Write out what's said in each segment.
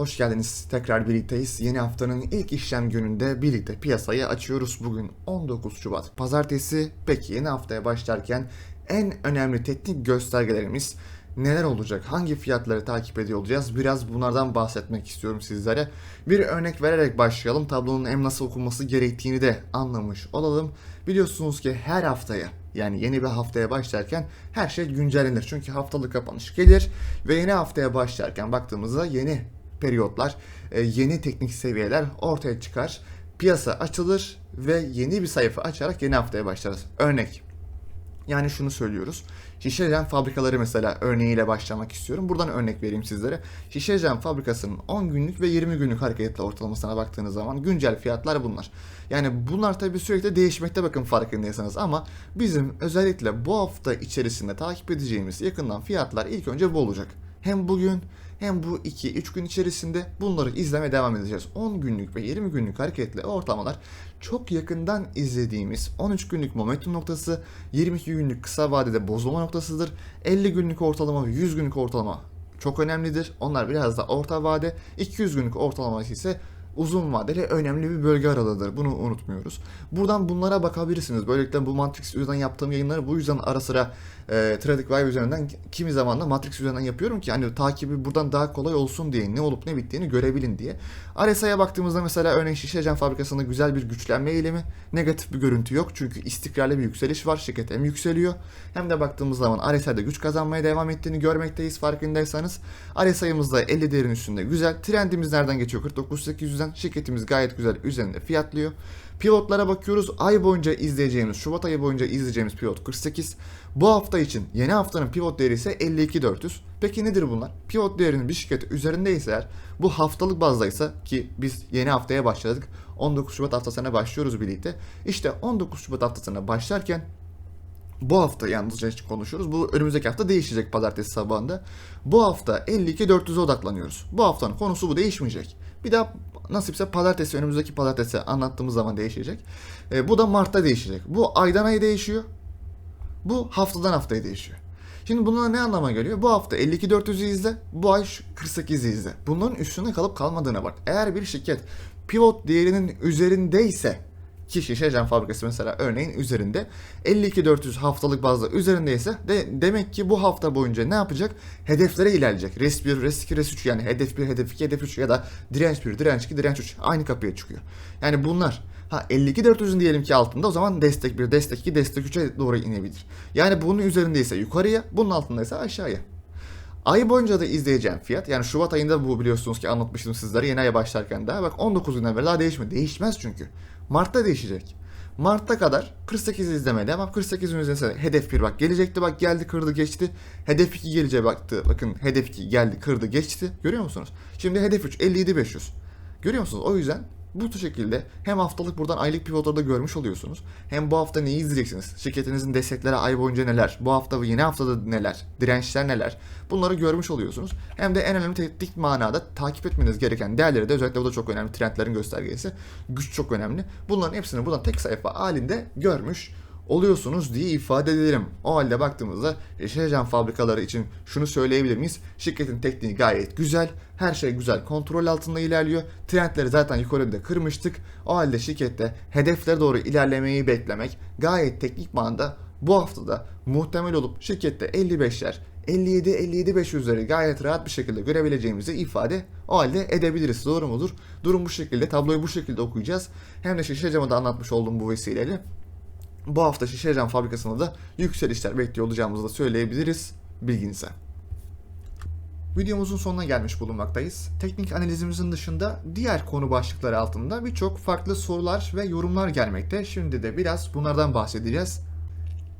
Hoş geldiniz. Tekrar birlikteyiz. Yeni haftanın ilk işlem gününde birlikte piyasayı açıyoruz. Bugün 19 Şubat Pazartesi. Peki yeni haftaya başlarken en önemli teknik göstergelerimiz neler olacak? Hangi fiyatları takip ediyor olacağız? Biraz bunlardan bahsetmek istiyorum sizlere. Bir örnek vererek başlayalım. Tablonun hem nasıl okunması gerektiğini de anlamış olalım. Biliyorsunuz ki her haftaya yani yeni bir haftaya başlarken her şey güncellenir. Çünkü haftalık kapanış gelir ve yeni haftaya başlarken baktığımızda yeni periyotlar, e, yeni teknik seviyeler ortaya çıkar. Piyasa açılır ve yeni bir sayfa açarak yeni haftaya başlarız. Örnek. Yani şunu söylüyoruz. Şişe cam fabrikaları mesela örneğiyle başlamak istiyorum. Buradan örnek vereyim sizlere. Şişe cam fabrikasının 10 günlük ve 20 günlük hareketli ortalamasına baktığınız zaman güncel fiyatlar bunlar. Yani bunlar tabii sürekli değişmekte bakın farkındaysanız ama bizim özellikle bu hafta içerisinde takip edeceğimiz yakından fiyatlar ilk önce bu olacak. Hem bugün hem bu 2-3 gün içerisinde bunları izlemeye devam edeceğiz. 10 günlük ve 20 günlük hareketli ortalamalar çok yakından izlediğimiz 13 günlük momentum noktası, 22 günlük kısa vadede bozulma noktasıdır. 50 günlük ortalama ve 100 günlük ortalama çok önemlidir. Onlar biraz da orta vade, 200 günlük ortalama ise uzun vadeli önemli bir bölge aralığıdır. Bunu unutmuyoruz. Buradan bunlara bakabilirsiniz. Böylelikle bu Matrix üzerinden yaptığım yayınları bu yüzden ara sıra e, TradingView üzerinden kimi zaman da Matrix üzerinden yapıyorum ki hani takibi buradan daha kolay olsun diye ne olup ne bittiğini görebilin diye. RSI'ye baktığımızda mesela örneğin Şişecam fabrikasında güzel bir güçlenme eğilimi, negatif bir görüntü yok çünkü istikrarlı bir yükseliş var. Şirket hem yükseliyor hem de baktığımız zaman RSI'de güç kazanmaya devam ettiğini görmekteyiz farkındaysanız. RSI'ımızda 50 değerin üstünde güzel. Trendimiz nereden geçiyor? 49.800'den şirketimiz gayet güzel üzerinde fiyatlıyor. Pivotlara bakıyoruz. Ay boyunca izleyeceğimiz, Şubat ayı boyunca izleyeceğimiz pivot 48. Bu hafta için yeni haftanın pivot değeri ise 52400. Peki nedir bunlar? Pivot değerinin bir şirket üzerindeyse eğer bu haftalık bazdaysa ki biz yeni haftaya başladık. 19 Şubat haftasına başlıyoruz birlikte. İşte 19 Şubat haftasına başlarken bu hafta yalnızca konuşuyoruz. Bu önümüzdeki hafta değişecek pazartesi sabahında. Bu hafta 52-400'e odaklanıyoruz. Bu haftanın konusu bu değişmeyecek. Bir daha nasipse pazartesi önümüzdeki pazartesi anlattığımız zaman değişecek. E, bu da Mart'ta değişecek. Bu aydan aya değişiyor. Bu haftadan haftaya değişiyor. Şimdi bunlar ne anlama geliyor? Bu hafta 52-400'ü izle, bu ay 48'i izle. Bunların üstüne kalıp kalmadığına bak. Eğer bir şirket pivot değerinin üzerindeyse ki şişe cam fabrikası mesela örneğin üzerinde 52-400 haftalık bazda üzerindeyse de demek ki bu hafta boyunca ne yapacak? Hedeflere ilerleyecek. Res 1, Res 2, Res 3 yani hedef 1, hedef 2, hedef 3 ya da direnç 1, direnç 2, direnç 3 aynı kapıya çıkıyor. Yani bunlar Ha 52-400'ün diyelim ki altında o zaman destek 1, destek 2, destek 3'e doğru inebilir. Yani bunun üzerindeyse yukarıya, bunun altındaysa aşağıya. Ay boyunca da izleyeceğim fiyat yani Şubat ayında bu biliyorsunuz ki anlatmıştım sizlere yeni aya başlarken daha bak 19 günden beri daha değişmedi. Değişmez çünkü. Mart'ta değişecek. Mart'ta kadar 48 izlemeye devam. 48 izlemesi hedef 1 bak gelecekti bak geldi kırdı geçti. Hedef 2 geleceğe baktı. Bakın hedef 2 geldi kırdı geçti. Görüyor musunuz? Şimdi hedef 3 57 500. Görüyor musunuz? O yüzden bu şekilde hem haftalık buradan aylık pivotları da görmüş oluyorsunuz. Hem bu hafta neyi izleyeceksiniz? Şirketinizin destekleri ay boyunca neler? Bu hafta ve yeni haftada neler? Dirençler neler? Bunları görmüş oluyorsunuz. Hem de en önemli teknik manada takip etmeniz gereken değerleri de özellikle bu da çok önemli. Trendlerin göstergesi. Güç çok önemli. Bunların hepsini buradan tek sayfa halinde görmüş oluyorsunuz diye ifade edelim. O halde baktığımızda şişecam fabrikaları için şunu söyleyebilir miyiz? Şirketin tekniği gayet güzel. Her şey güzel kontrol altında ilerliyor. Trendleri zaten yukarıda kırmıştık. O halde şirkette hedeflere doğru ilerlemeyi beklemek gayet teknik manada bu haftada muhtemel olup şirkette 55'ler 57-57-5 üzeri gayet rahat bir şekilde görebileceğimizi ifade o halde edebiliriz. Doğru mudur? Durum bu şekilde. Tabloyu bu şekilde okuyacağız. Hem de şişe camı da anlatmış olduğum bu vesileyle bu hafta şişe cam fabrikasında da yükselişler bekliyor olacağımızı da söyleyebiliriz bilginize. Videomuzun sonuna gelmiş bulunmaktayız. Teknik analizimizin dışında diğer konu başlıkları altında birçok farklı sorular ve yorumlar gelmekte. Şimdi de biraz bunlardan bahsedeceğiz.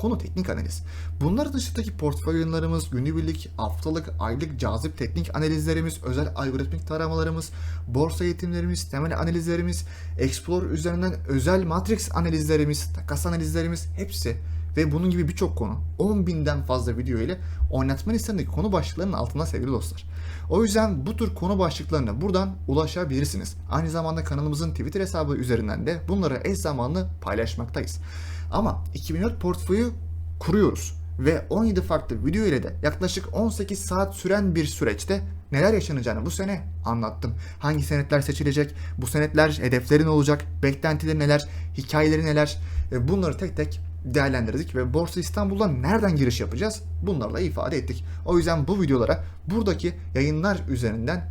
Konu teknik analiz. Bunlar dışındaki portföy yayınlarımız, günübirlik, haftalık, aylık cazip teknik analizlerimiz, özel algoritmik taramalarımız, borsa eğitimlerimiz, temel analizlerimiz, Explore üzerinden özel matrix analizlerimiz, takas analizlerimiz hepsi ve bunun gibi birçok konu 10 binden fazla video ile oynatma listesindeki konu başlıklarının altında sevgili dostlar. O yüzden bu tür konu başlıklarına buradan ulaşabilirsiniz. Aynı zamanda kanalımızın Twitter hesabı üzerinden de bunları eş zamanlı paylaşmaktayız. Ama 2004 portföyü kuruyoruz ve 17 farklı video ile de yaklaşık 18 saat süren bir süreçte neler yaşanacağını bu sene anlattım. Hangi senetler seçilecek, bu senetler hedefleri ne olacak, beklentileri neler, hikayeleri neler ve bunları tek tek değerlendirdik ve Borsa İstanbul'dan nereden giriş yapacağız? Bunlarla ifade ettik. O yüzden bu videolara buradaki yayınlar üzerinden